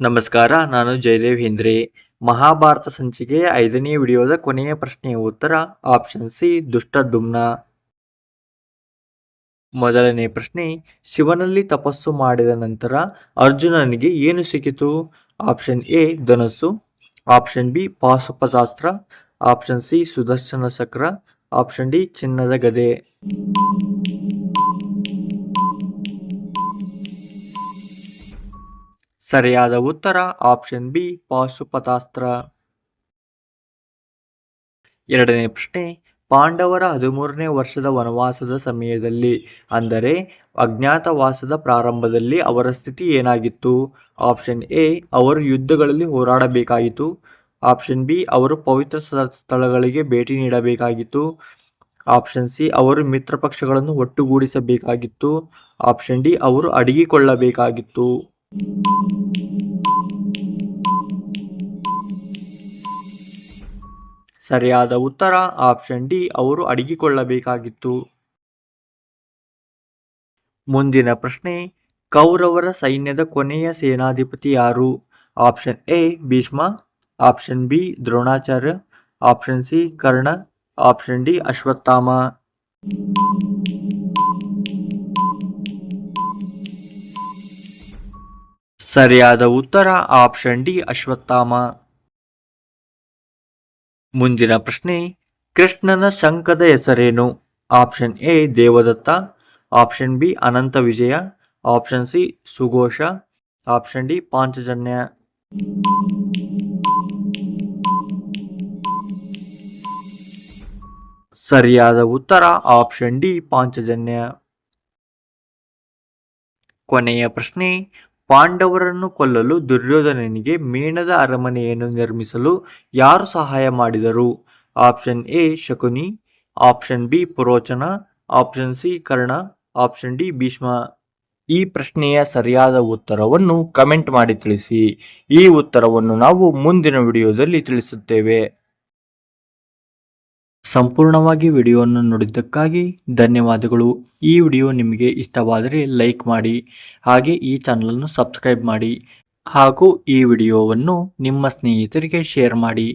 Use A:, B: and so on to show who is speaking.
A: ನಮಸ್ಕಾರ, ನಾನು ಜಯದೇವ್ ಹಿಂದ್ರೆ. ಮಹಾಭಾರತ ಸಂಚಿಕೆಯ ಐದನೇ ವಿಡಿಯೋದ ಕೊನೆಯ ಪ್ರಶ್ನೆಯ ಉತ್ತರ ಆಪ್ಷನ್ ಸಿ ದುಷ್ಟ ದುಷ್ಟದುಮ್ನ ಮೊದಲನೇ ಪ್ರಶ್ನೆ, ಶಿವನಲ್ಲಿ ತಪಸ್ಸು ಮಾಡಿದ ನಂತರ ಅರ್ಜುನನಿಗೆ ಏನು ಸಿಕ್ಕಿತು? ಆಪ್ಷನ್ ಎ ಧನಸ್ಸು. Option B Pashupatastra. Option C Sudarshana Chakra. Option D ಚಿನ್ನದ ಗದೆ. ಸರಿಯಾದ ಉತ್ತರ ಆಪ್ಷನ್ ಬಿ, ಪಾಶುಪತಾಸ್ತ್ರ. ಎರಡನೇ ಪ್ರಶ್ನೆ, ಪಾಂಡವರ ಹದಿಮೂರನೇ ವರ್ಷದ ವನವಾಸದ ಸಮಯದಲ್ಲಿ, ಅಂದರೆ ಅಜ್ಞಾತವಾಸದ ಪ್ರಾರಂಭದಲ್ಲಿ ಅವರ ಸ್ಥಿತಿ ಏನಾಗಿತ್ತು? ಆಪ್ಷನ್ ಎ, ಅವರು ಯುದ್ಧಗಳಲ್ಲಿ ಹೋರಾಡಬೇಕಾಯಿತು ಆಪ್ಷನ್ ಬಿ, ಅವರು ಪವಿತ್ರ ಸ್ಥಳಗಳಿಗೆ ಭೇಟಿ ನೀಡಬೇಕಾಗಿತ್ತು. ಆಪ್ಷನ್ ಸಿ, ಅವರು ಮಿತ್ರ ಪಕ್ಷಗಳನ್ನು ಒಟ್ಟುಗೂಡಿಸಬೇಕಾಗಿತ್ತು. ಆಪ್ಷನ್ ಡಿ, ಅವರು ಅಡಗಿಕೊಳ್ಳಬೇಕಾಗಿತ್ತು. ಸರಿಯಾದ ಉತ್ತರ ಆಪ್ಷನ್ ಡಿ, ಅವರು ಅಡಗಿಕೊಳ್ಳಬೇಕಾಗಿತ್ತು. ಮುಂದಿನ ಪ್ರಶ್ನೆ, ಕೌರವರ ಸೈನ್ಯದ ಕೊನೆಯ ಸೇನಾಧಿಪತಿ ಯಾರು? Option A, Bhishma. Option B, Dronacharya. Option C, Karna. Option D, Ashwatthama. ಸರಿಯಾದ ಉತ್ತರ ಆಪ್ಷನ್ ಡಿ ಅಶ್ವತ್ಥಾಮ. ಮುಂದಿನ ಪ್ರಶ್ನೆ, ಕೃಷ್ಣನ ಶಂಖದ ಹೆಸರೇನು? Option A, Devadatta. Option B, Ananta Vijaya. Option C, ಸುಘೋಷ. Option D, Panchajanya. ಸರಿಯಾದ ಉತ್ತರ ಆಪ್ಷನ್ ಡಿ, ಪಾಂಚಜನ್ಯ. ಕೊನೆಯ ಪ್ರಶ್ನೆ ಪಾಂಡವರನ್ನು ಕೊಲ್ಲಲು ದುರ್ಯೋಧನನಿಗೆ ಮೇಣದ ಅರಮನೆಯನ್ನು ನಿರ್ಮಿಸಲು ಯಾರು ಸಹಾಯ ಮಾಡಿದರು? Option A, Shakuni. Option B, Purochana. Option C, Karna. Option D, Bhishma. ಈ ಪ್ರಶ್ನೆಯ ಸರಿಯಾದ ಉತ್ತರವನ್ನು ಕಮೆಂಟ್ ಮಾಡಿ ತಿಳಿಸಿ. ಈ ಉತ್ತರವನ್ನು ನಾವು ಮುಂದಿನ ವಿಡಿಯೋದಲ್ಲಿ ತಿಳಿಸುತ್ತೇವೆ. ಸಂಪೂರ್ಣವಾಗಿ ವಿಡಿಯೋವನ್ನು ನೋಡಿದ್ದಕ್ಕಾಗಿ ಧನ್ಯವಾದಗಳು. ಈ ವಿಡಿಯೋ ನಿಮಗೆ ಇಷ್ಟವಾದರೆ ಲೈಕ್ ಮಾಡಿ, ಹಾಗೆ ಈ ಚಾನಲನ್ನು ಸಬ್ಸ್ಕ್ರೈಬ್ ಮಾಡಿ, ಹಾಗೂ ಈ ವಿಡಿಯೋವನ್ನು ನಿಮ್ಮ ಸ್ನೇಹಿತರಿಗೆ ಶೇರ್ ಮಾಡಿ.